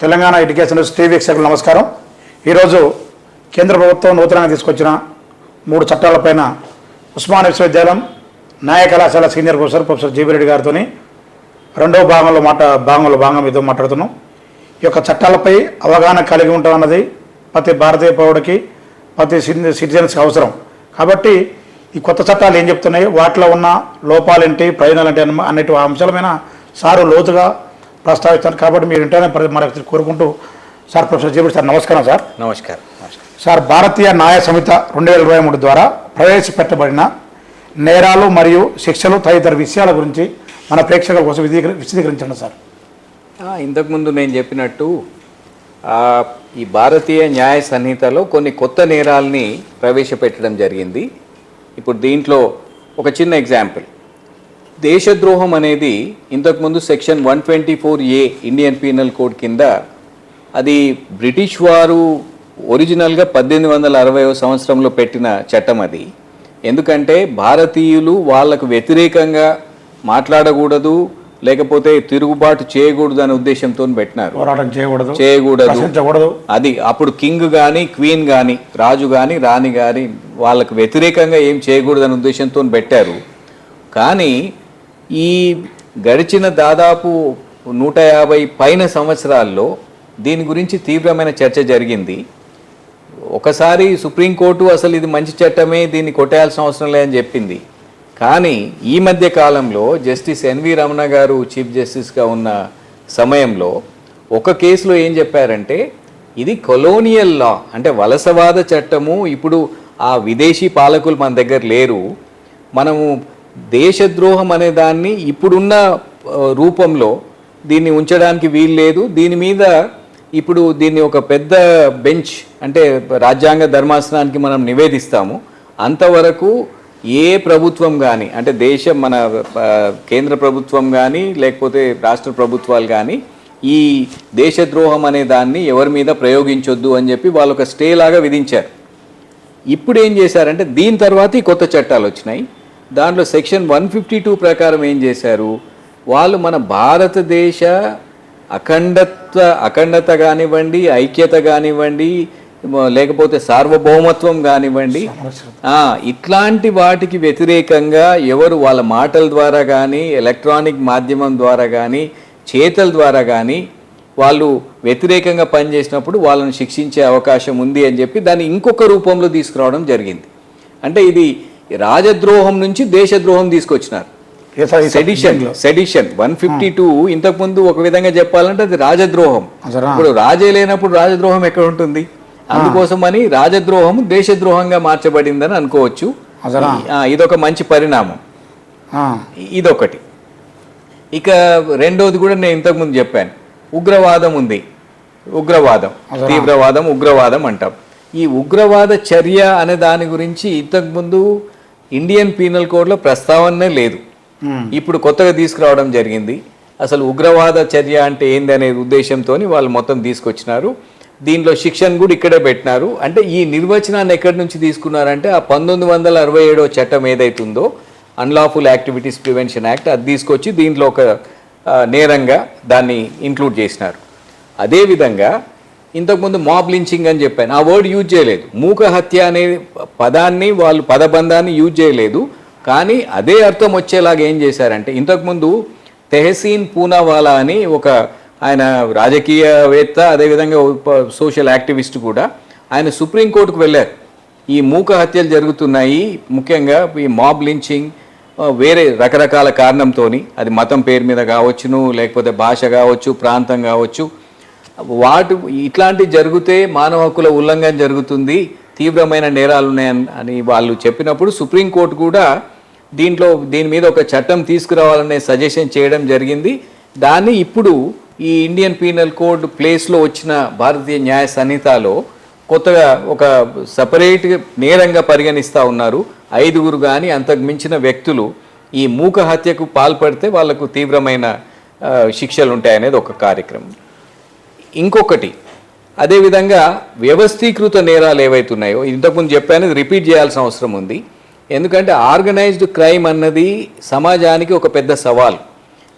Telangana education TV వీక్షకులు నమస్కారం. ఈరోజు కేంద్ర ప్రభుత్వం నూతనంగా తీసుకొచ్చిన మూడు చట్టాలపైన ఉస్మాన్ విశ్వవిద్యాలయం న్యాయ కళాశాల senior professor professor GB Reddy గారితో రెండవ భాగంలో మాట భాగంలో భాగం మీతో మాట్లాడుతున్నాం. ఈ యొక్క చట్టాలపై అవగాహన కలిగి ఉంటామన్నది ప్రతి భారతీయ పౌరుడికి ప్రతి సిటిజన్స్కి అవసరం. కాబట్టి ఈ కొత్త చట్టాలు ఏం చెప్తున్నాయి వాటిలో ఉన్న లోపాలేంటి ప్రయోజనాలు ఏంటి అన్న- అన్నిటి అంశాల మీద సారు లోతుగా ప్రస్తావిస్తారు కాబట్టి మీరు ఇంటనే మరి కోరుకుంటూ సార్ ప్రొఫెసర్ జీబీ సార్ నమస్కారం సార్. నమస్కారం. సార్ భారతీయ న్యాయ సంహిత రెండు వేల ఇరవై మూడు ద్వారా ప్రవేశపెట్టబడిన నేరాలు మరియు శిక్షలు తదితర విషయాల గురించి మన ప్రేక్షకుల కోసం విశదీకరి విశదీకరించండి సార్. ఆ, ఇంతకుముందు నేను చెప్పినట్టు ఆ, ఈ భారతీయ న్యాయ సంహితలో కొన్ని కొత్త నేరాల్ని ప్రవేశపెట్టడం జరిగింది. ఇప్పుడు దీంట్లో ఒక చిన్న ఎగ్జాంపుల్. దేశద్రోహం అనేది ఇంతకుముందు section one twenty four A Indian penal code కింద అది బ్రిటిష్ వారు ఒరిజినల్గా పద్దెనిమిది వందల అరవైవ సంవత్సరంలో పెట్టిన చట్టం అది. ఎందుకంటే భారతీయులు వాళ్ళకు వ్యతిరేకంగా మాట్లాడకూడదు లేకపోతే తిరుగుబాటు చేయకూడదు అనే ఉద్దేశంతో పెట్టినారు. పోరాటం చేయకూడదు చేయకూడదు. అది అప్పుడు కింగ్ కానీ క్వీన్ కానీ రాజు కానీ రాణి కానీ వాళ్ళకు వ్యతిరేకంగా ఏం చేయకూడదనే ఉద్దేశంతో పెట్టారు. కానీ ఈ గడిచిన దాదాపు నూట యాభై పైన సంవత్సరాల్లో దీని గురించి తీవ్రమైన చర్చ జరిగింది. ఒకసారి సుప్రీంకోర్టు అసలు ఇది మంచి చట్టమే దీన్ని కొట్టేయాల్సిన అవసరం లేదని చెప్పింది. కానీ ఈ మధ్య కాలంలో జస్టిస్ ఎన్వి రమణ గారు చీఫ్ జస్టిస్గా ఉన్న సమయంలో ఒక కేసులో ఏం చెప్పారంటే ఇది కొలోనియల్ లా అంటే వలసవాద చట్టము ఇప్పుడు ఆ విదేశీ పాలకులు మన దగ్గర లేరు. మనము దేశద్రోహం అనే దాన్ని ఇప్పుడున్న రూపంలో దీన్ని ఉంచడానికి వీలు లేదు దీని మీద ఇప్పుడు దీన్ని ఒక పెద్ద బెంచ్ అంటే రాజ్యాంగ ధర్మాసనానికి మనం నివేదిస్తాము. అంతవరకు ఏ ప్రభుత్వం కానీ అంటే దేశం మన కేంద్ర ప్రభుత్వం కానీ లేకపోతే రాష్ట్ర ప్రభుత్వాలు కానీ ఈ దేశద్రోహం అనే దాన్ని ఎవరి మీద ప్రయోగించొద్దు అని చెప్పి వాళ్ళు ఒక స్టే లాగా విధించారు. ఇప్పుడు ఏం చేశారంటే దీని తర్వాత ఈ కొత్త చట్టాలు వచ్చినాయి. దాంట్లో సెక్షన్ వన్ ఫిఫ్టీ టూ ప్రకారం ఏం చేశారు? వాళ్ళు మన భారతదేశ అఖండత్వ అఖండత కానివ్వండి ఐక్యత కానివ్వండి లేకపోతే సార్వభౌమత్వం కానివ్వండి ఇట్లాంటి వాటికి వ్యతిరేకంగా ఎవరు వాళ్ళ మాటల ద్వారా కానీ ఎలక్ట్రానిక్ మాధ్యమం ద్వారా కానీ చేతల ద్వారా కానీ వాళ్ళు వ్యతిరేకంగా పనిచేసినప్పుడు వాళ్ళని శిక్షించే అవకాశం ఉంది అని చెప్పి దాన్ని ఇంకొక రూపంలో తీసుకురావడం జరిగింది. అంటే ఇది రాజద్రోహం నుంచి దేశద్రోహం తీసుకొచ్చినారు. Sedition sedition one fifty two ఇంతకు ముందు ఒక విధంగా చెప్పాలంటే అది రాజద్రోహం. అసలా? ఇప్పుడు రాజే లేనప్పుడు రాజద్రోహం ఎక్కడ ఉంటుంది? అందుకోసమని రాజద్రోహం దేశద్రోహంగా మార్చబడిందని అనుకోవచ్చు. ఇదొక మంచి పరిణామం. ఇదొకటి. ఇక రెండోది కూడా నేను ఇంతకుముందు చెప్పాను. ఉగ్రవాదం ఉంది. ఉగ్రవాదం? తీవ్రవాదం ఉగ్రవాదం అంటాం. ఈ ఉగ్రవాద చర్య అనే దాని గురించి ఇంతకుముందు ఇండియన్ పీనల్ కోడ్లో ప్రస్తావనే లేదు. ఇప్పుడు కొత్తగా తీసుకురావడం జరిగింది. అసలు ఉగ్రవాద చర్య అంటే ఏంది అనే ఉద్దేశంతో వాళ్ళు మొత్తం తీసుకొచ్చినారు. దీనిలో శిక్షణ కూడా ఇక్కడే పెట్టినారు. అంటే ఈ నిర్వచనాన్ని ఎక్కడి నుంచి తీసుకున్నారంటే ఆ పంతొమ్మిది వందల అరవై ఏడో చట్టం ఏదైతుందో అన్లాఫుల్ యాక్టివిటీస్ ప్రివెన్షన్ యాక్ట్ అది తీసుకొచ్చి దీంట్లో ఒక నేరంగా దాన్ని ఇంక్లూడ్ చేసినారు. అదేవిధంగా ఇంతకుముందు మాబ్ లించింగ్ అని చెప్పాను. ఆ వర్డ్ యూజ్ చేయలేదు. మూక హత్య అనే పదాన్ని వాళ్ళు పదబంధాన్ని యూజ్ చేయలేదు. కానీ అదే అర్థం వచ్చేలాగా ఏం చేశారంటే ఇంతకుముందు తెహసీన్ పూనావాలా అని ఒక ఆయన రాజకీయవేత్త అదేవిధంగా సోషల్ యాక్టివిస్ట్ కూడా ఆయన సుప్రీంకోర్టుకు వెళ్ళారు. ఈ మూక హత్యలు జరుగుతున్నాయి. ముఖ్యంగా ఈ మాబ్ లించింగ్ వేరే రకరకాల కారణంతోని అది మతం పేరు మీద కావచ్చును లేకపోతే భాష కావచ్చు ప్రాంతం కావచ్చు వాటి ఇట్లాంటివి జరిగితే మానవ హక్కుల ఉల్లంఘన జరుగుతుంది తీవ్రమైన నేరాలు ఉన్నాయని అని వాళ్ళు చెప్పినప్పుడు సుప్రీంకోర్టు కూడా దీంట్లో దీని మీద ఒక చట్టం తీసుకురావాలనే సజెషన్ చేయడం జరిగింది. దాన్ని ఇప్పుడు ఈ ఇండియన్ పీనల్ కోడ్ ప్లేస్లో వచ్చిన భారతీయ న్యాయ సంహితలో కొత్తగా ఒక సపరేట్ నేరంగా పరిగణిస్తూ ఉన్నారు. ఐదుగురు కానీ అంతకు మించిన వ్యక్తులు ఈ మూక హత్యకు పాల్పడితే వాళ్ళకు తీవ్రమైన శిక్షలు ఉంటాయనేది ఒక కార్యక్రమం. ఇంకొకటి అదేవిధంగా వ్యవస్థీకృత నేరాలు ఏవైతున్నాయో ఇంతకుముందు చెప్పాను రిపీట్ చేయాల్సిన అవసరం ఉంది. ఎందుకంటే ఆర్గనైజ్డ్ క్రైమ్ అన్నది సమాజానికి ఒక పెద్ద సవాల్.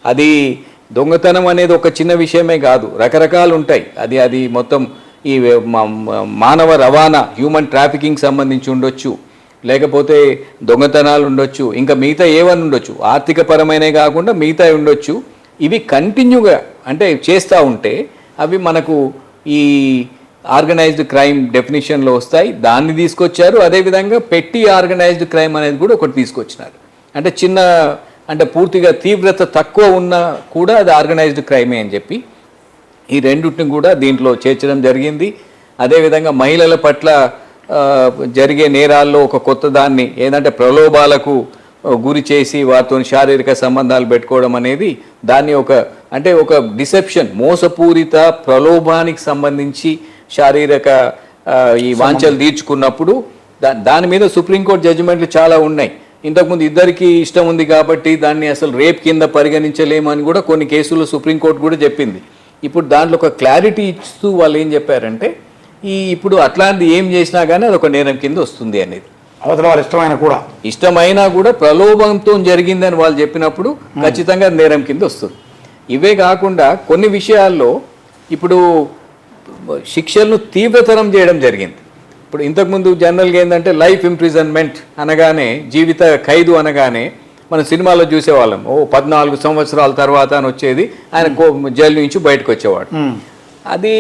అది దొంగతనం అనేది ఒక చిన్న విషయమే కాదు రకరకాలు ఉంటాయి. అది అది మొత్తం ఈ మా- మానవ రవాణా హ్యూమన్ ట్రాఫికింగ్ సంబంధించి ఉండొచ్చు లేకపోతే దొంగతనాలు ఉండొచ్చు ఇంకా మిగతా ఏవని ఉండొచ్చు. ఆర్థికపరమైనవి కాకుండా మిగతా ఉండొచ్చు. ఇవి కంటిన్యూగా అంటే చేస్తూ ఉంటే అవి మనకు ఈ ఆర్గనైజ్డ్ క్రైమ్ డెఫినేషన్లో వస్తాయి. దాన్ని తీసుకొచ్చారు. అదేవిధంగా పెట్టి ఆర్గనైజ్డ్ క్రైమ్ అనేది కూడా ఒకటి తీసుకొచ్చినారు. అంటే చిన్న అంటే పూర్తిగా తీవ్రత తక్కువ ఉన్నా కూడా అది ఆర్గనైజ్డ్ క్రైమే అని చెప్పి ఈ రెండింటిని కూడా దీంట్లో చేర్చడం జరిగింది. అదేవిధంగా మహిళల పట్ల జరిగే నేరాల్లో ఒక కొత్త దాన్ని ఏంటంటే ప్రలోభాలకు గురి చేసి వారితో శారీరక సంబంధాలు పెట్టుకోవడం అనేది దాన్ని ఒక అంటే ఒక డిసెప్షన్ మోసపూరిత ప్రలోభానికి సంబంధించి శారీరక ఈ వాంఛలు తీర్చుకున్నప్పుడు దా దాని మీద సుప్రీంకోర్టు జడ్జిమెంట్లు చాలా ఉన్నాయి. ఇంతకుముందు ఇద్దరికి ఇష్టం ఉంది కాబట్టి దాన్ని అసలు రేప్ కింద పరిగణించలేము అని కూడా కొన్ని కేసుల్లో సుప్రీంకోర్టు కూడా చెప్పింది. ఇప్పుడు దాంట్లో ఒక క్లారిటీ ఇస్తూ వాళ్ళు ఏం చెప్పారంటే ఈ ఇప్పుడు అట్లాంటిది ఏం చేసినా కానీ అది ఒక నేరం కింద వస్తుంది అనేది. అవతల వాళ్ళు ఇష్టమైన కూడా. ఇష్టమైనా కూడా ప్రలోభంతో జరిగిందని వాళ్ళు చెప్పినప్పుడు ఖచ్చితంగా నేరం కింద వస్తుంది. ఇవే కాకుండా కొన్ని విషయాల్లో ఇప్పుడు శిక్షలను తీవ్రతరం చేయడం జరిగింది. ఇప్పుడు ఇంతకుముందు జనరల్గా ఏంటంటే లైఫ్ ఇంప్రిజన్మెంట్ అనగానే జీవిత ఖైదు అనగానే మనం సినిమాలో చూసేవాళ్ళం. ఓ పద్నాలుగు సంవత్సరాల తర్వాత అని వచ్చేది ఆయన జైలు నుంచి బయటకు వచ్చేవాడు. అది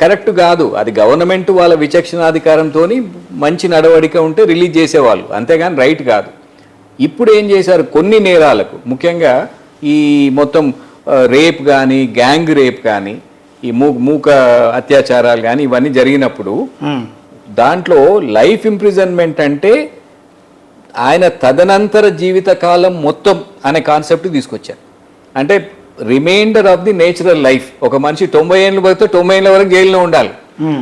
కరెక్ట్ కాదు. అది గవర్నమెంట్ వాళ్ళ విచక్షణాధికారంతో మంచి నడవడిక ఉంటే రిలీజ్ చేసేవాళ్ళు. అంతేగాని రైట్ కాదు. ఇప్పుడు ఏం చేశారు? కొన్ని నేరాలకు. ముఖ్యంగా ఈ మొత్తం రేప్ కానీ గ్యాంగ్ రేప్ కానీ ఈ మూ మూక అత్యాచారాలు కానీ ఇవన్నీ జరిగినప్పుడు దాంట్లో లైఫ్ ఇంప్రిజన్మెంట్ అంటే ఆయన తదనంతర జీవిత కాలం మొత్తం అనే కాన్సెప్ట్ తీసుకొచ్చారు. అంటే reminder of the natural life ఒక మనిషి తొంభై ఏళ్ళు బతికితే తొంభై ఏళ్ళ వరకు జైల్లో ఉండాలి.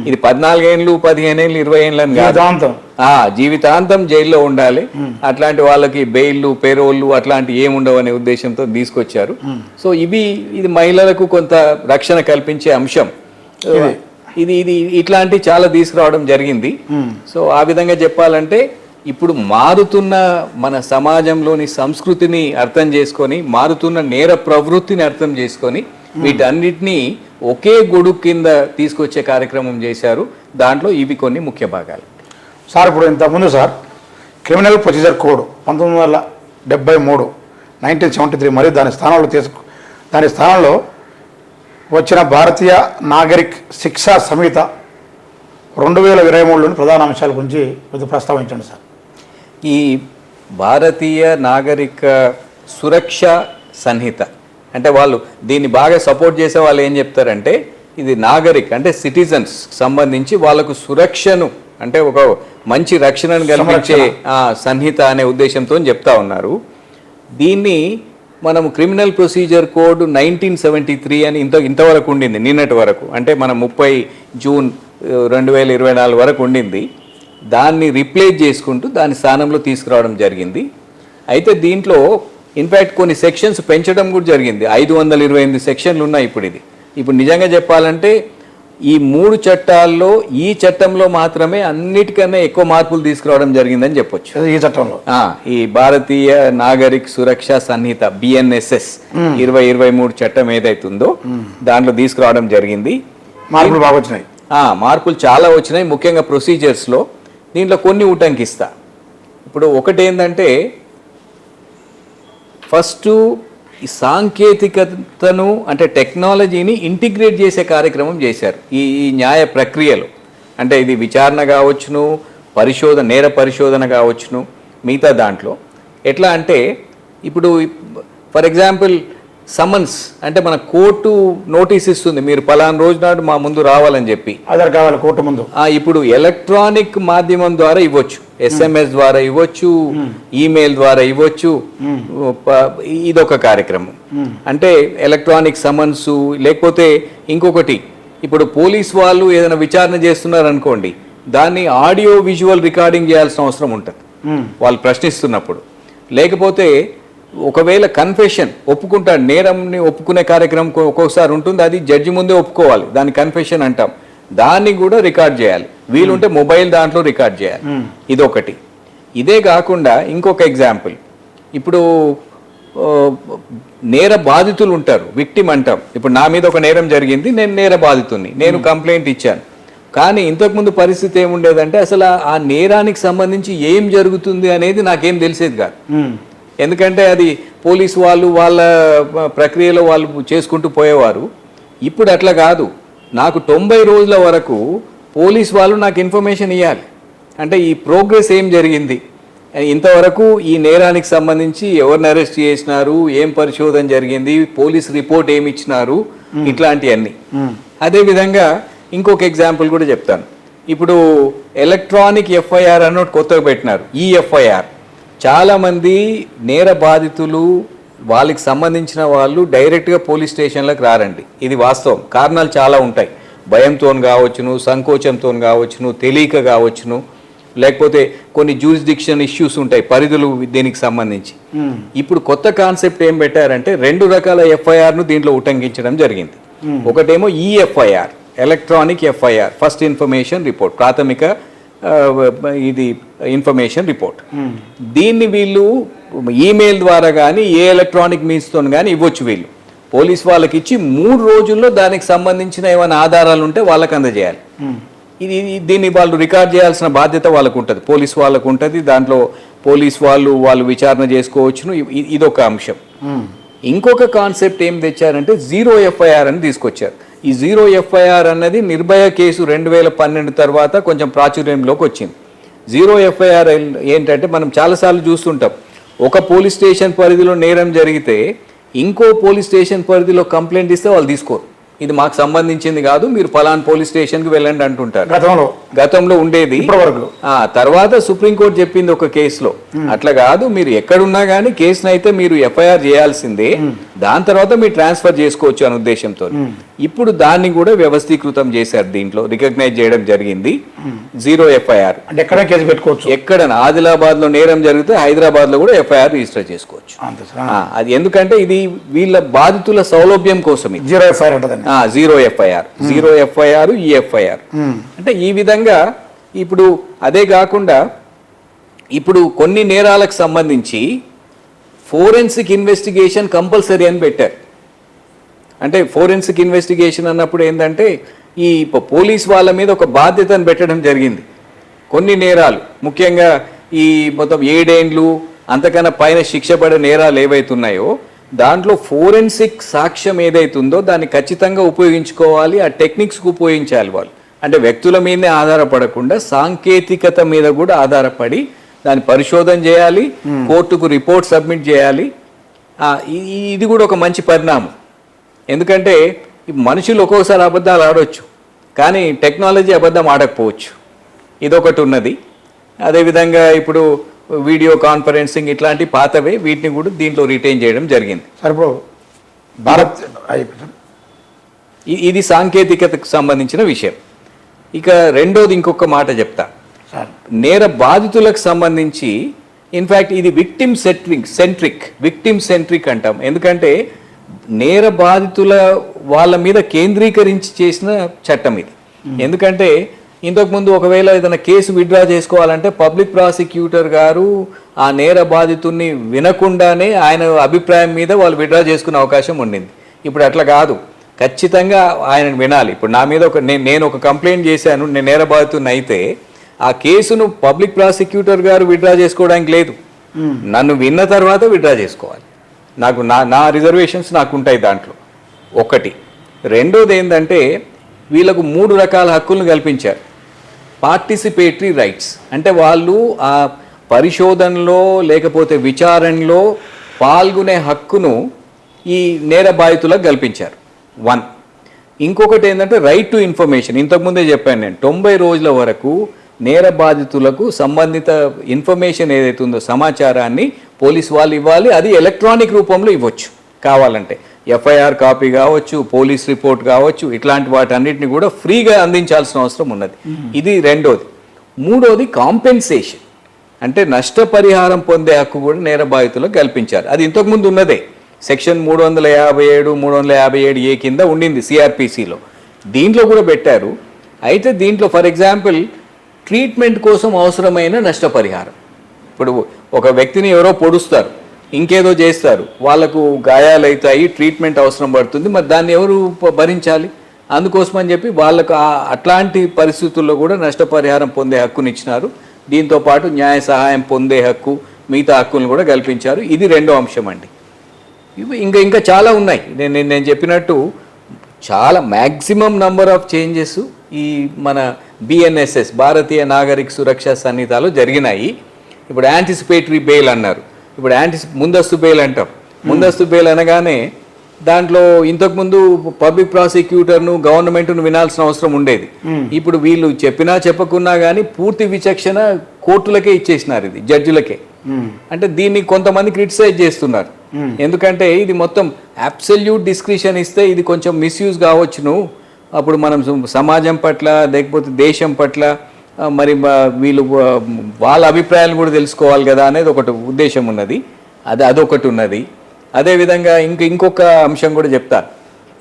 ఇది పద్నాలుగు ఏళ్ళు పదిహేను ఏళ్ళు ఇరవై ఏళ్ళు జీవితాంతం. ఆ జీవితాంతం జైల్లో ఉండాలి. అట్లాంటి వాళ్ళకి బెయిల్లు పేరోళ్ళు అట్లాంటి ఏముండవు అనే ఉద్దేశంతో తీసుకొచ్చారు. సో ఇవి ఇది మహిళలకు కొంత రక్షణ కల్పించే అంశం. ఇది. ఇది ఇట్లాంటి చాలా తీసుకురావడం జరిగింది. సో ఆ విధంగా చెప్పాలంటే ఇప్పుడు మారుతున్న మన సమాజంలోని సంస్కృతిని అర్థం చేసుకొని మారుతున్న నేర ప్రవృత్తిని అర్థం చేసుకొని వీటన్నిటినీ ఒకే గొడుగు కింద తీసుకొచ్చే కార్యక్రమం చేశారు. దాంట్లో ఇవి కొన్ని ముఖ్య భాగాలు. సార్ ఇప్పుడు ఇంతకుముందు సార్ క్రిమినల్ ప్రొసీజర్ కోడ్ పంతొమ్మిది వందల డెబ్బై మూడు నైన్టీన్ సెవెంటీ త్రీ మరియు దాని స్థానంలో తీసుకు దాని స్థానంలో వచ్చిన భారతీయ నాగరిక్ శిక్షా సంహిత రెండు వేల ఇరవై మూడులోని ప్రధాన అంశాల గురించి కొద్దిగా ప్రస్తావించండి సార్. ఈ భారతీయ నాగరిక సురక్ష సంహిత. అంటే వాళ్ళు దీన్ని బాగా సపోర్ట్ చేసే వాళ్ళు ఏం చెప్తారంటే ఇది నాగరిక్ అంటే సిటిజన్స్ సంబంధించి వాళ్ళకు సురక్షను అంటే ఒక మంచి రక్షణను కల్పించే ఆ, సంహిత అనే ఉద్దేశంతో చెప్తా ఉన్నారు. దీన్ని మనం criminal procedure code nineteen seventy three అని ఇంత ఇంతవరకు ఉండింది నిన్నటి వరకు. అంటే మనం ముప్పై జూన్ రెండు వేల ఇరవై నాలుగు వరకు ఉండింది. దాన్ని రీప్లేస్ చేసుకుంటూ దాని స్థానంలో తీసుకురావడం జరిగింది. అయితే దీంట్లో ఇన్ఫ్యాక్ట్ కొన్ని సెక్షన్స్ పెంచడం కూడా జరిగింది. ఐదు వందల ఇరవై ఎనిమిది సెక్షన్లు ఉన్నాయి ఇప్పుడు ఇది. ఇప్పుడు నిజంగా చెప్పాలంటే ఈ మూడు చట్టాల్లో ఈ చట్టంలో మాత్రమే అన్నిటికన్నా ఎక్కువ మార్పులు తీసుకురావడం జరిగిందని చెప్పొచ్చు. ఈ చట్టంలో? ఈ భారతీయ నాగరిక్ సురక్ష సన్నిహిత బిఎన్ఎస్ఎస్ ఇరవై ఇరవై మూడు చట్టం ఏదైతుందో దాంట్లో తీసుకురావడం జరిగింది. మార్పులు బాగా వచ్చినాయి. ఆ, మార్పులు చాలా వచ్చినాయి. ముఖ్యంగా ప్రొసీజర్స్లో దీంట్లో కొన్ని ఉటంకిస్తా ఇప్పుడు ఒకటి ఏంటంటే ఫస్ట్ ఈ సాంకేతికతను అంటే టెక్నాలజీని ఇంటిగ్రేట్ చేసే కార్యక్రమం చేశారు. ఈ ఈ న్యాయ ప్రక్రియలో. అంటే ఇది విచారణ కావచ్చును పరిశోధన నేర పరిశోధన కావచ్చును మిగతా దాంట్లో. ఎట్లా అంటే ఇప్పుడు ఫర్ ఎగ్జాంపుల్ సమన్స్ అంటే మన కోర్టు నోటీస్ ఇస్తుంది మీరు పలానా రోజు నాడు మా ముందు రావాలని చెప్పి. ఆధార్ కావాలి కోర్టు ముందు. ఇప్పుడు ఎలక్ట్రానిక్ మాధ్యమం ద్వారా ఇవ్వచ్చు ఎస్ఎంఎస్ ద్వారా ఇవ్వచ్చు ఈమెయిల్ ద్వారా ఇవ్వచ్చు ప- ఇదొక కార్యక్రమం. అంటే ఎలక్ట్రానిక్ సమన్స్ లేకపోతే ఇంకొకటి ఇప్పుడు పోలీస్ వాళ్ళు ఏదైనా విచారణ చేస్తున్నారు అనుకోండి దాన్ని ఆడియో విజువల్ రికార్డింగ్ చేయాల్సిన అవసరం ఉంటుంది. వాళ్ళు ప్రశ్నిస్తున్నప్పుడు. లేకపోతే ఒకవేళ కన్ఫెషన్ ఒప్పుకుంటాడు నేరంని ఒప్పుకునే కార్యక్రమం ఒక్కో- ఒక్కొక్కసారి ఉంటుంది అది జడ్జి ముందే ఒప్పుకోవాలి. దాన్ని కన్ఫెషన్ అంటాం. దాన్ని కూడా రికార్డ్ చేయాలి. వీలుంటే మొబైల్ దాంట్లో రికార్డ్ చేయాలి. ఇదొకటి. ఇదే కాకుండా ఇంకొక ఎగ్జాంపుల్ ఇప్పుడు నేర బాధితులు ఉంటారు విక్టిమ్ అంటాం. ఇప్పుడు నా మీద ఒక నేరం జరిగింది నేను నేర బాధితుని నేను కంప్లైంట్ ఇచ్చాను. కానీ ఇంతకుముందు పరిస్థితి ఏముండేదంటే అసలు ఆ- ఆ నేరానికి సంబంధించి ఏం జరుగుతుంది అనేది నాకేం తెలిసేది కాదు. ఎందుకంటే అది పోలీసు వాళ్ళు వాళ్ళ ప్రక్రియలో వాళ్ళు చేసుకుంటూ పోయేవారు. ఇప్పుడు అట్లా కాదు. నాకు తొంభై రోజుల వరకు పోలీస్ వాళ్ళు నాకు ఇన్ఫర్మేషన్ ఇవ్వాలి అంటే ఈ ప్రోగ్రెస్ ఏం జరిగింది? ఇంతవరకు ఈ నేరానికి సంబంధించి ఎవరిని అరెస్ట్ చేసినారు? ఏం పరిశోధన జరిగింది? పోలీస్ రిపోర్ట్ ఏమి ఇచ్చినారు? ఇట్లాంటివన్నీ. అదేవిధంగా ఇంకొక ఎగ్జాంపుల్ కూడా చెప్తాను. ఇప్పుడు ఎలక్ట్రానిక్ ఎఫ్ఐఆర్ అన్నట్టు కొత్తగా పెట్టినారు. ఈ ఎఫ్ఐఆర్. చాలామంది నేర బాధితులు వాళ్ళకి సంబంధించిన వాళ్ళు డైరెక్ట్గా పోలీస్ స్టేషన్లకు రారండి. ఇది వాస్తవం. కారణాలు చాలా ఉంటాయి. భయంతో కావచ్చును సంకోచంతో కావచ్చును తెలియక కావచ్చును. లేకపోతే కొన్ని జూరిస్డిక్షన్ ఇష్యూస్ ఉంటాయి పరిధులు దీనికి సంబంధించి. ఇప్పుడు కొత్త కాన్సెప్ట్ ఏం పెట్టారంటే రెండు రకాల ఎఫ్ఐఆర్ను దీంట్లో ఉటంకించడం జరిగింది. ఒకటేమో ఈ FIR electronic FIR first information report ప్రాథమిక ఇది ఇన్ఫర్మేషన్ రిపోర్ట్. దీన్ని వీళ్ళు ఈమెయిల్ ద్వారా కానీ ఏ ఎలక్ట్రానిక్ మీన్స్తో కానీ ఇవ్వచ్చు వీళ్ళు. పోలీస్ వాళ్ళకి ఇచ్చి మూడు రోజుల్లో దానికి సంబంధించిన ఏమైనా ఆధారాలు ఉంటే వాళ్ళకి అందజేయాలి. ఇది దీన్ని వాళ్ళు రికార్డ్ చేయాల్సిన బాధ్యత వాళ్ళకు ఉంటుంది పోలీస్ వాళ్ళకు ఉంటుంది దాంట్లో పోలీస్ వాళ్ళు వాళ్ళు విచారణ చేసుకోవచ్చును. ఇదొక అంశం. ఇంకొక కాన్సెప్ట్ ఏం తెచ్చారంటే జీరో ఎఫ్ఐఆర్ అని తీసుకొచ్చారు. ఈ జీరో ఎఫ్ఐఆర్ అన్నది నిర్భయ కేసు రెండు వేల పన్నెండు తర్వాత కొంచెం ప్రాచుర్యంలోకి వచ్చింది. జీరో ఎఫ్ఐఆర్ ఏంటంటే మనం చాలాసార్లు చూస్తుంటాం. ఒక పోలీస్ స్టేషన్ పరిధిలో నేరం జరిగితే ఇంకో పోలీస్ స్టేషన్ పరిధిలో కంప్లైంట్ ఇస్తే వాళ్ళు తీసుకోరు. ఇది మాకు సంబంధించింది కాదు మీరు ఫలాన్ పోలీస్ స్టేషన్కి వెళ్ళండి అంటుంటారు. గతంలో. గతంలో ఉండేది. ఆ తర్వాత సుప్రీంకోర్టు చెప్పింది ఒక కేసులో. అట్లా కాదు మీరు ఎక్కడున్నా కానీ కేసును అయితే మీరు ఎఫ్ఐఆర్ చేయాల్సిందే. దాని తర్వాత మీరు ట్రాన్స్ఫర్ చేసుకోవచ్చు అనే ఉద్దేశంతో. ఇప్పుడు దాన్ని కూడా వ్యవస్థీకృతం చేశారు దీంట్లో రికగ్నైజ్ చేయడం జరిగింది. Zero FIR. అంటే ఎక్కడే కేసు పెట్టుకోవచ్చు? ఎక్కడ ఆదిలాబాద్లో నేరం జరిగితే హైదరాబాద్లో కూడా ఎఫ్ఐఆర్ రిజిస్టర్ చేసుకోవచ్చు. అది ఎందుకంటే ఇది వీళ్ళ బాధితుల సౌలభ్యం కోసం zero FIR zero FIR. Zero FIR ఈ ఎఫ్ఐఆర్. అంటే ఈ విధంగా ఇప్పుడు అదే కాకుండా ఇప్పుడు కొన్ని నేరాలకు సంబంధించి ఫోరెన్సిక్ ఇన్వెస్టిగేషన్ కంపల్సరీ అని పెట్టారు. అంటే ఫోరెన్సిక్ ఇన్వెస్టిగేషన్ అన్నప్పుడు ఏంటంటే ఈ పోలీస్ వాళ్ళ మీద ఒక బాధ్యతను పెట్టడం జరిగింది. కొన్ని నేరాలు ముఖ్యంగా ఈ మొత్తం ఏడేండ్లు అంతకన్నా పైన శిక్ష పడే నేరాలు ఏవైతున్నాయో దాంట్లో ఫోరెన్సిక్ సాక్ష్యం ఏదైతుందో దాన్ని ఖచ్చితంగా ఉపయోగించుకోవాలి ఆ టెక్నిక్స్కి ఉపయోగించాలి వాళ్ళు. అంటే వ్యక్తుల మీదనే ఆధారపడకుండా సాంకేతికత మీద కూడా ఆధారపడి దాన్ని పరిశోధన చేయాలి కోర్టుకు రిపోర్ట్ సబ్మిట్ చేయాలి. ఇది కూడా ఒక మంచి పరిణామం. ఎందుకంటే మనుషులు ఒక్కొక్కసారి అబద్ధాలు ఆడవచ్చు కానీ టెక్నాలజీ అబద్ధం ఆడకపోవచ్చు. ఇదొకటి ఉన్నది. అదేవిధంగా ఇప్పుడు వీడియో కాన్ఫరెన్సింగ్ ఇట్లాంటి పాతవే వీటిని కూడా దీంట్లో రిటైన్ చేయడం జరిగింది. సార్ ఇప్పుడు భారత్ ఇది సాంకేతికతకు సంబంధించిన విషయం. ఇక రెండోది ఇంకొక మాట చెప్తా. నేర బాధితులకు సంబంధించి ఇన్ఫ్యాక్ట్ ఇది victim centric centric victim centric అంటాం. ఎందుకంటే నేర బాధితుల వాళ్ళ మీద కేంద్రీకరించి చేసిన చట్టం ఇది. ఎందుకంటే ఇంతకుముందు ఒకవేళ ఏదైనా కేసు విత్డ్రా చేసుకోవాలంటే పబ్లిక్ ప్రాసిక్యూటర్ గారు ఆ నేర బాధితుల్ని వినకుండానే ఆయన అభిప్రాయం మీద వాళ్ళు విత్డ్రా చేసుకునే అవకాశం ఉండింది. ఇప్పుడు అట్లా కాదు. ఖచ్చితంగా ఆయన వినాలి. ఇప్పుడు నా మీద ఒక నేను నేను ఒక కంప్లైంట్ చేశాను నేను నేర బాధితుని అయితే ఆ కేసును పబ్లిక్ ప్రాసిక్యూటర్ గారు విత్డ్రా చేసుకోవడానికి లేదు. నన్ను విన్న తర్వాత విత్డ్రా చేసుకోవాలి. నాకు నా నా రిజర్వేషన్స్ నాకు ఉంటాయి దాంట్లో. ఒకటి. రెండోది ఏంటంటే వీళ్ళకు మూడు రకాల హక్కులను కల్పించారు. పార్టిసిపేటరీ రైట్స్ అంటే వాళ్ళు ఆ పరిశోధనలో లేకపోతే విచారణలో పాల్గొనే హక్కును ఈ నేర బాధితులకు కల్పించారు. వన్ ఇంకొకటి ఏంటంటే రైట్ టు ఇన్ఫర్మేషన్ ఇంతకుముందే చెప్పాను నేను. తొంభై రోజుల వరకు నేర బాధితులకు సంబంధిత ఇన్ఫర్మేషన్ ఏదైతే ఉందో సమాచారాన్ని పోలీస్ వాళ్ళు ఇవ్వాలి. అది ఎలక్ట్రానిక్ రూపంలో ఇవ్వచ్చు కావాలంటే. ఎఫ్ఐఆర్ కాపీ కావచ్చు పోలీస్ రిపోర్ట్ కావచ్చు ఇట్లాంటి వాటన్నిటిని కూడా ఫ్రీగా అందించాల్సిన అవసరం ఉన్నది. ఇది రెండోది. మూడోది కాంపెన్సేషన్. అంటే నష్టపరిహారం పొందే హక్కు కూడా నేర బాధితులకు కల్పించారు అది ఇంతకుముందు ఉన్నదే. సెక్షన్ మూడు వందల యాభై ఏడు మూడు వందల యాభై ఏడు ఏ కింద ఉండింది సిఆర్పిసిలో. దీంట్లో కూడా పెట్టారు. అయితే దీంట్లో ఫర్ ఎగ్జాంపుల్ ట్రీట్మెంట్ కోసం అవసరమైన నష్టపరిహారం. ఇప్పుడు ఒక వ్యక్తిని ఎవరో పొడుస్తారు. ఇంకేదో చేస్తారు. వాళ్ళకు గాయాలు అవుతాయి ట్రీట్మెంట్ అవసరం పడుతుంది. మరి దాన్ని ఎవరు భరించాలి? అందుకోసం అని చెప్పి వాళ్ళకు అట్లాంటి పరిస్థితుల్లో కూడా నష్టపరిహారం పొందే హక్కునిచ్చినారు దీంతో పాటు న్యాయ సహాయం పొందే హక్కు మిగతా హక్కులను కూడా కల్పించారు. ఇది రెండో అంశం అండి. ఇవి ఇంకా ఇంకా చాలా ఉన్నాయి. నేను నేను- చెప్పినట్టు చాలా మ్యాక్సిమం నంబర్ ఆఫ్ చేంజెస్ ఈ మన బిఎన్ఎస్ఎస్ భారతీయ నాగరిక సురక్ష సన్నిధాలు జరిగినాయి. ఇప్పుడు యాంటిసిపేటరీ బెయిల్ అన్నారు. ఇప్పుడు యాంటిసి ముందస్తు బెయిల్ అంటాం. ముందస్తు బెయిల్ అనగానే దాంట్లో ఇంతకుముందు పబ్లిక్ ప్రాసిక్యూటర్ను గవర్నమెంట్ను వినాల్సిన అవసరం ఉండేది. ఇప్పుడు వీళ్ళు చెప్పినా చెప్పకున్నా కానీ పూర్తి విచక్షణ కోర్టులకే ఇచ్చేసినారు ఇది జడ్జిలకే. అంటే దీన్ని కొంతమంది క్రిటిసైజ్ చేస్తున్నారు. ఎందుకంటే ఇది మొత్తం అబ్సల్యూట్ డిస్క్రిషన్ ఇస్తే ఇది కొంచెం మిస్యూజ్ కావచ్చును. అప్పుడు మనం సమాజం పట్ల లేకపోతే దేశం పట్ల మరి వీళ్ళు వాళ్ళ అభిప్రాయాలు కూడా తెలుసుకోవాలి కదా అనేది ఒకటి ఉద్దేశం ఉన్నది. అది అదొకటి ఉన్నది. అదేవిధంగా ఇంక ఇంకొక అంశం కూడా చెప్తా.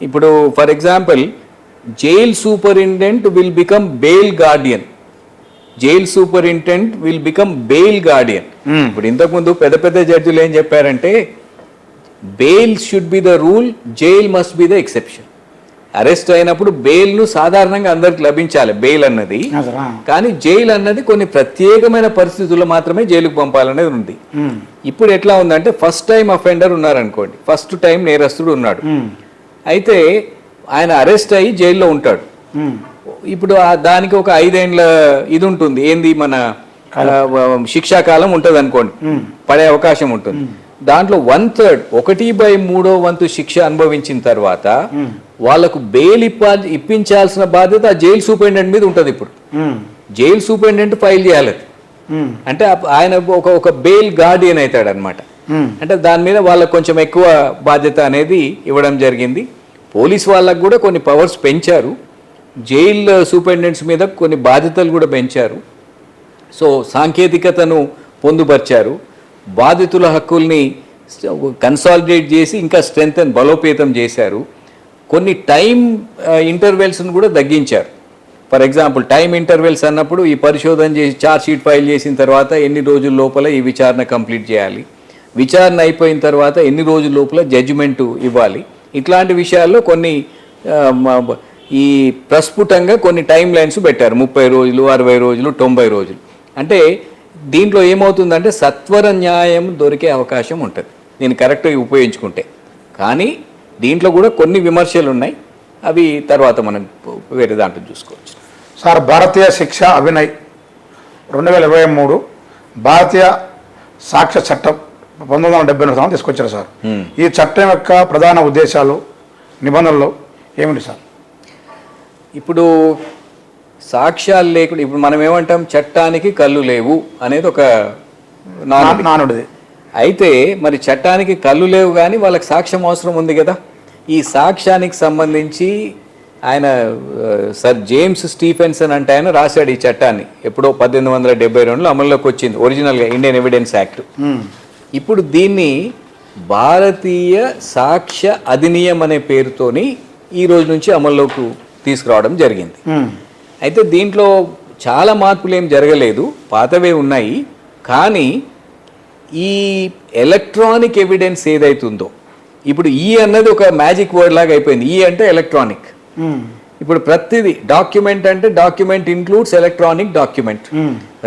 ఇప్పుడు for example jail superintendent will become bail guardian. Jail superintendent will become bail guardian. ఇప్పుడు ఇంతకుముందు పెద్ద పెద్ద జడ్జిలు ఏం చెప్పారంటే bail should be the rule jail must be the exception. Arrest అయినప్పుడు బెయిల్ను సాధారణంగా అందరికి లభించాలి బెయిల్ అన్నది. కానీ జైలు అన్నది కొన్ని ప్రత్యేకమైన పరిస్థితుల్లో మాత్రమే జైలుకు పంపాలనేది ఉంది. ఇప్పుడు ఎట్లా ఉందంటే ఫస్ట్ టైం అఫెండర్ ఉన్నారనుకోండి ఫస్ట్ టైం నేరస్తుడు ఉన్నాడు. అయితే ఆయన అరెస్ట్ అయ్యి జైల్లో ఉంటాడు. ఇప్పుడు దానికి ఒక ఐదేండ్ల ఇది ఉంటుంది. ఏంది మన శిక్షాకాలం ఉంటుంది అనుకోండి పడే అవకాశం ఉంటుంది. దాంట్లో వన్ థర్డ్ ఒకటి బై మూడో వంతు శిక్ష అనుభవించిన తర్వాత వాళ్ళకు బెయిల్ ఇప్ప ఇప్పించాల్సిన బాధ్యత ఆ జైలు సూపరింటెండెంట్ మీద ఉంటుంది ఇప్పుడు. జైలు సూపరింటెండెంట్ ఫైల్ చేయాలి. అంటే ఆయన ఒక ఒక బెయిల్ గార్డియన్ అవుతాడు అనమాట అంటే దాని మీద వాళ్ళకు కొంచెం ఎక్కువ బాధ్యత అనేది ఇవ్వడం జరిగింది. పోలీస్ వాళ్ళకు కూడా కొన్ని పవర్స్ పెంచారు. జైల్ సూపరింటెండెంట్స్ మీద కొన్ని బాధ్యతలు కూడా పెంచారు. సో సాంకేతికతను పొందుపరిచారు. బాధితుల హక్కుల్ని కన్సాలిడేట్ చేసి ఇంకా స్ట్రెంగ్త్ బలోపేతం చేశారు. కొన్ని టైం ఇంటర్వెల్స్ను uh, కూడా తగ్గించారు. ఫర్ ఎగ్జాంపుల్ టైం ఇంటర్వెల్స్ అన్నప్పుడు ఈ పరిశోధన చేసి ఛార్జ్ షీట్ ఫైల్ చేసిన తర్వాత ఎన్ని రోజుల లోపల ఈ విచారణ కంప్లీట్ చేయాలి. విచారణ అయిపోయిన తర్వాత ఎన్ని రోజుల లోపల జడ్జిమెంట్ ఇవ్వాలి. ఇట్లాంటి విషయాల్లో కొన్ని uh, ఈ ప్రస్ఫుటంగా కొన్ని టైం లైన్స్ పెట్టారు. ముప్పై రోజులు అరవై రోజులు తొంభై రోజులు. అంటే దీంట్లో ఏమవుతుందంటే సత్వర న్యాయం దొరికే అవకాశం ఉంటుంది. నేను కరెక్ట్గా ఉపయోగించుకుంటే. కానీ దీంట్లో కూడా కొన్ని విమర్శలు ఉన్నాయి. అవి తర్వాత మనం వేరే దాంట్లో చూసుకోవచ్చు. సార్ భారతీయ శిక్ష అభినయ్ రెండు వేల ఇరవై మూడు భారతీయ సాక్ష్య చట్టం పంతొమ్మిది వందల డెబ్బై ఎనిమిది సంవత్సరం తీసుకొచ్చారు సార్. ఈ చట్టం యొక్క ప్రధాన ఉద్దేశాలు నిబంధనలు ఏమిటి సార్? ఇప్పుడు సాక్ష్యాలు లేకుండా ఇప్పుడు మనం ఏమంటాం? చట్టానికి కళ్ళు లేవు అనేది ఒక నానుడిది. అయితే మరి చట్టానికి కళ్ళు లేవు కానీ వాళ్ళకి సాక్ష్యం అవసరం ఉంది కదా. ఈ సాక్ష్యానికి సంబంధించి ఆయన సర్ జేమ్స్ స్టీఫెన్సన్ అంటే ఆయన రాశాడు ఈ చట్టాన్ని. ఎప్పుడో పద్దెనిమిది వందల డెబ్బై రెండులో అమల్లోకి వచ్చింది. ఒరిజినల్గా ఇండియన్ ఎవిడెన్స్ యాక్ట్. ఇప్పుడు దీన్ని భారతీయ సాక్ష్య అధినియం అనే పేరుతోని ఈ రోజు నుంచి అమల్లోకి తీసుకురావడం జరిగింది. అయితే దీంట్లో చాలా మార్పులు ఏం జరగలేదు. పాతవే ఉన్నాయి. కానీ ఈ ఎలక్ట్రానిక్ ఎవిడెన్స్ ఏదైతుందో ఇప్పుడు ఈ అన్నది ఒక మ్యాజిక్ వర్డ్ లాగా అయిపోయింది. ఈ అంటే ఎలక్ట్రానిక్. ఇప్పుడు ప్రతిదీ డాక్యుమెంట్ అంటే document includes electronic document.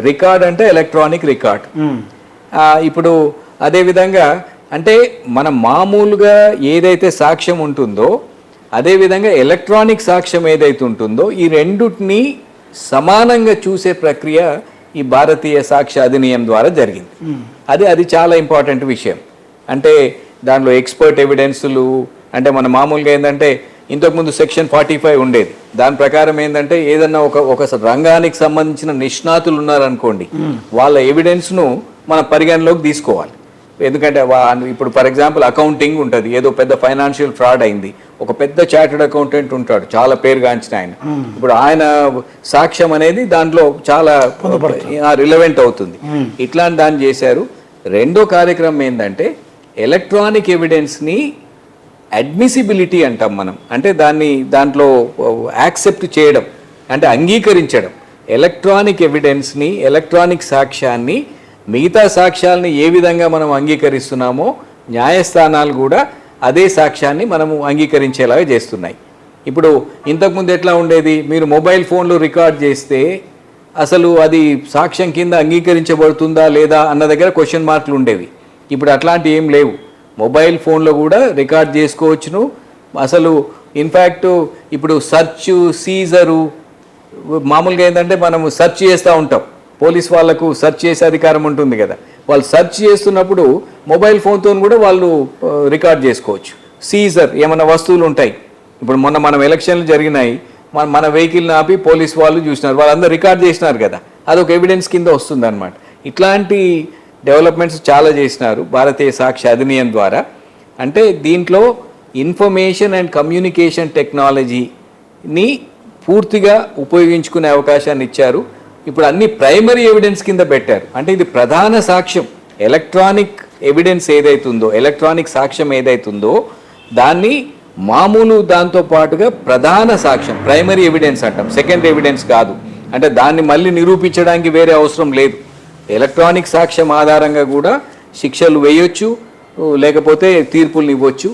Record అంటే ఎలక్ట్రానిక్ రికార్డ్. ఇప్పుడు అదేవిధంగా అంటే మన మామూలుగా ఏదైతే సాక్ష్యం ఉంటుందో అదేవిధంగా ఎలక్ట్రానిక్ సాక్ష్యం ఏదైతే ఉంటుందో ఈ రెండుటిని సమానంగా చూసే ప్రక్రియ ఈ భారతీయ సాక్ష్య అధినియం ద్వారా జరిగింది. అది అది చాలా ఇంపార్టెంట్ విషయం. అంటే దాంట్లో ఎక్స్పర్ట్ ఎవిడెన్స్లు అంటే మన మామూలుగా ఏంటంటే ఇంతకుముందు సెక్షన్ ఫార్టీ ఫైవ్ ఉండేది. దాని ప్రకారం ఏంటంటే ఏదన్నా ఒక ఒక రంగానికి సంబంధించిన నిష్ణాతులు ఉన్నారనుకోండి వాళ్ళ ఎవిడెన్స్ను మన పరిగణలోకి తీసుకోవాలి. ఎందుకంటే ఇప్పుడు ఫర్ ఎగ్జాంపుల్ అకౌంటింగ్ ఉంటుంది. ఏదో పెద్ద ఫైనాన్షియల్ ఫ్రాడ్ అయింది. ఒక పెద్ద చార్టెడ్ అకౌంటెంట్ ఉంటాడు. చాలా పేరుగాంచిన ఆయన. ఇప్పుడు ఆయన సాక్ష్యం అనేది దాంట్లో చాలా రిలవెంట్ అవుతుంది. ఇట్లాంటి దాన్ని చేశారు. రెండో కార్యక్రమం ఏంటంటే ఎలక్ట్రానిక్ ఎవిడెన్స్ని అడ్మిసిబిలిటీ అంటాం మనం. అంటే దాన్ని దాంట్లో యాక్సెప్ట్ చేయడం. అంటే అంగీకరించడం. ఎలక్ట్రానిక్ ఎవిడెన్స్ని ఎలక్ట్రానిక్ సాక్ష్యాన్ని మిగతా సాక్ష్యాలని ఏ విధంగా మనం అంగీకరిస్తున్నామో న్యాయస్థానాలు కూడా అదే సాక్ష్యాన్ని మనము అంగీకరించేలాగా చేస్తున్నాయి. ఇప్పుడు ఇంతకుముందు ఎట్లా ఉండేది? మీరు మొబైల్ ఫోన్లో రికార్డ్ చేస్తే అసలు అది సాక్ష్యం కింద అంగీకరించబడుతుందా లేదా అన్న దగ్గర క్వశ్చన్ మార్కులు ఉండేవి. ఇప్పుడు అట్లాంటివి ఏం లేవు. మొబైల్ ఫోన్లో కూడా రికార్డ్ చేసుకోవచ్చును. అసలు ఇన్ఫ్యాక్ట్ ఇప్పుడు సర్చ్ సీజరు మామూలుగా ఏంటంటే మనం సెర్చ్ చేస్తూ ఉంటాం. పోలీస్ వాళ్ళకు సెర్చ్ చేసే అధికారం ఉంటుంది కదా. వాళ్ళు సెర్చ్ చేస్తున్నప్పుడు మొబైల్ ఫోన్తో కూడా వాళ్ళు రికార్డ్ చేసుకోవచ్చు. సీజర్ ఏమైనా వస్తువులు ఉంటాయి ఇప్పుడు మొన్న మనం ఎలక్షన్లు జరిగినాయి మన మన వెహికల్ని ఆపి పోలీస్ వాళ్ళు చూసినారు. వాళ్ళందరూ రికార్డ్ చేసినారు కదా. అదొక ఎవిడెన్స్ కింద వస్తుంది అనమాట ఇట్లాంటి డెవలప్మెంట్స్ చాలా చేసినారు భారతీయ సాక్షి అధినియం ద్వారా. అంటే దీంట్లో ఇన్ఫర్మేషన్ అండ్ కమ్యూనికేషన్ టెక్నాలజీని పూర్తిగా ఉపయోగించుకునే అవకాశాన్ని ఇచ్చారు. ఇప్పుడు అన్ని ప్రైమరీ ఎవిడెన్స్ కింద పెట్టారు. అంటే ఇది ప్రధాన సాక్ష్యం. ఎలక్ట్రానిక్ ఎవిడెన్స్ ఏదైతుందో ఎలక్ట్రానిక్ సాక్ష్యం ఏదైతుందో దాన్ని మామూలు దాంతో పాటుగా ప్రధాన సాక్ష్యం ప్రైమరీ ఎవిడెన్స్ అంటాం. సెకండ్ ఎవిడెన్స్ కాదు. అంటే దాన్ని మళ్ళీ నిరూపించడానికి వేరే అవసరం లేదు. ఎలక్ట్రానిక్ సాక్ష్యం ఆధారంగా కూడా శిక్షలు వేయొచ్చు లేకపోతే తీర్పులు ఇవ్వచ్చు.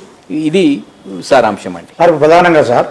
ఇది సారాంశం అండి. ప్రధానంగా సార్